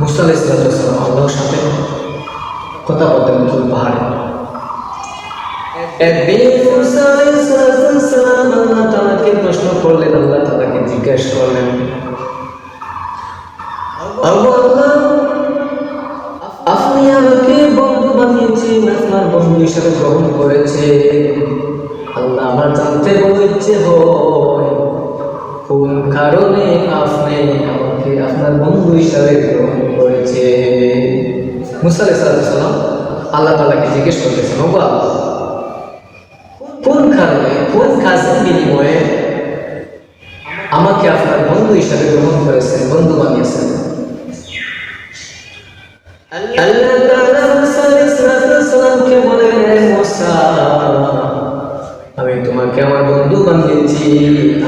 মুসা আলাইসালাম আল্লাহর সাথে কথা বলতে নতুন পাহাড়ে। আল্লাহ আপনার বন্ধু গ্রহণ করেছে আল্লাহ আমার জানতে ইচ্ছে হয় কোন কারণে আপনি আমাকে আপনার বন্ধু হিসাবে গ্রহণ করেছে মুসা সাল্লাম আল্লাহ তালাকে জিজ্ঞেস করতেছেন, ও কোন কারণে, কোন কাজের বিনিময়ে আমাকে আপনার বন্ধু হিসাবে গ্রহণ করেছেন, বন্ধু বানিয়েছেন?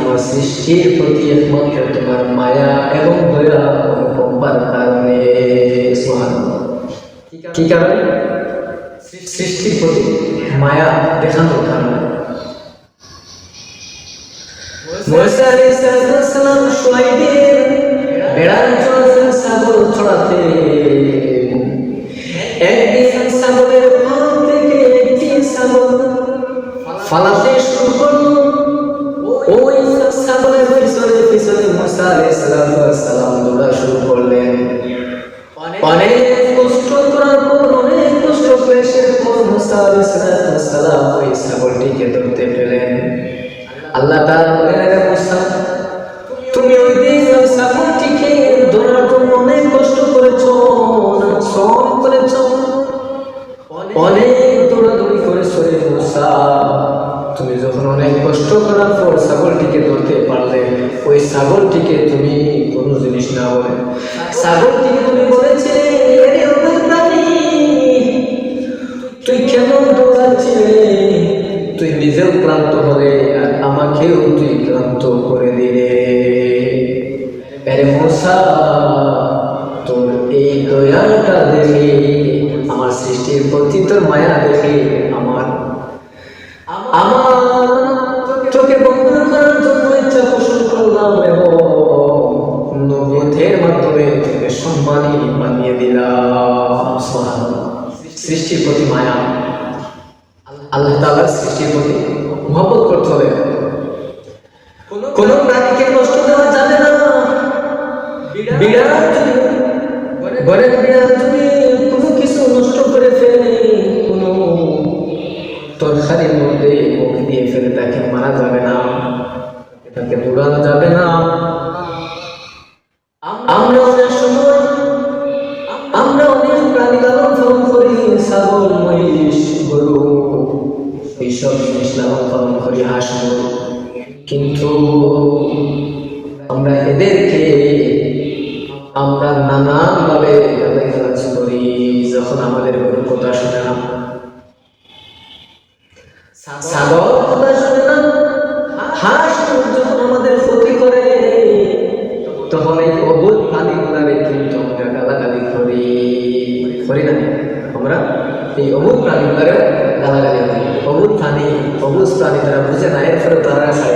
আমার সৃষ্টির প্রতি একমাত্র তোমার মায়া এবং দয়া অনুকম্পার কারণে সুবহানাল্লাহ। কি কারণে সৃষ্টির প্রতি মায়া দেখানোর কারণে মুসা আলাইহিস সালাম শুআইবের বেড়ার চলাচল সাগর ছড়াতে একদিন সাগরের ফাল থেকে একটি সাগর ফালাতে শুরু করল ওই সাগরের পিছনে পিছনে মুসা আলাইহিস সালাম দৌড়া শুরু করলেন। অনেক কষ্ট করার পর অনেক কষ্ট ক্লেশের পর মুসা আলাইহিস সালাম ওই ছাগলটিকে ধরতে পেলেন। আল্লাহ তাআলা বলেন মুসা তুমি ওই দিন ছাগলটিকে ধরার জন্য অনেক কষ্ট করেছ শ্রম করেছ অনেক দৌড়াদৌড়ি করেছ মুসা। তুমি যখন অনেক কষ্ট করার পর ছাগলটিকে ধরতে পারলে ওই ছাগলটিকে তুমি কোনো জিনিস না বলে। ছাগলটিকে তুমি আমার তুই কেন দৌড়াচ্ছিলে? তুই নিজেও ক্লান্ত হলে আর আমাকেও তুই ক্লান্ত করে দিলে। আরে তোর এই দয়াটা দেখে, আমার সৃষ্টির প্রতি তোর মায়া দেখে, আমার আমার সৃষ্টির প্রতি মায়া। আল্লাহ তাআলার সৃষ্টির প্রতি মহব্বত করতে হবে। কোন প্রাণীকে কষ্ট দেওয়া যাবে না। বিড়াল ঘরের বিড়াল যদি কোনো কিছু নষ্ট করে ফেলে, কোনো তরকারির মধ্যে দিয়ে ফেলে, তাকে মারা যাবে না। তাকে দৌড়ানো যাবে না। এইসব জিনিস পালন করি, হাঁস কিন্তু আমরা এদেরকে আমরা নানানভাবে গালাগালাজ করি, যখন আমাদের কোনো কথা শুনে না। ছাগল কথা শুনে না, হাঁস যখন আমাদের ক্ষতি করে, তখন এই অবুধ প্রাণীগুলারে কিন্তু আমরা করি। না আমরা এই অবুধ প্রাণীগুলারে গালাগালি করি। অবুধ প্রাণী অবুধ